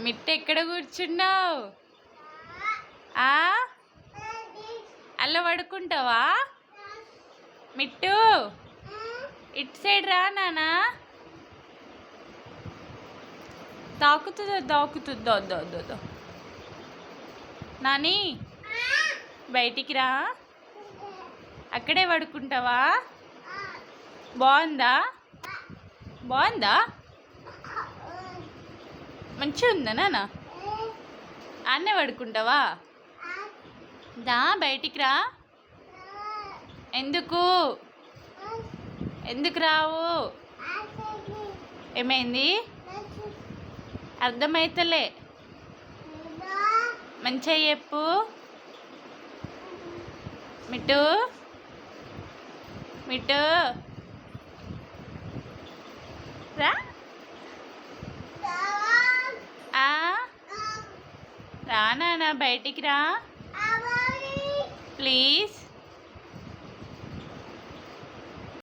మిట్ట ఎక్కడ కూర్చున్నావు? ఆ? అల్ల పడుకుంటావా? మిట్టు ఇటు సైడ్ రా నానా. తాకుతుందో తాకుతుందో దో నాని బయటికి రా. అక్కడే పడుకుంటావా? బాగుందా? బాగుందా? మంచిగా ఉందా నాన్న? అన్న పడుకుంటావా? దా బయటికి రా. ఎందుకు? ఎందుకు రావు? ఏమైంది? అర్థమైతలే. మంచిగా చెప్పు. మిట్టు. మిట్టు. రా ఆ రా నాన్న బయటికి రా. ప్లీజ్.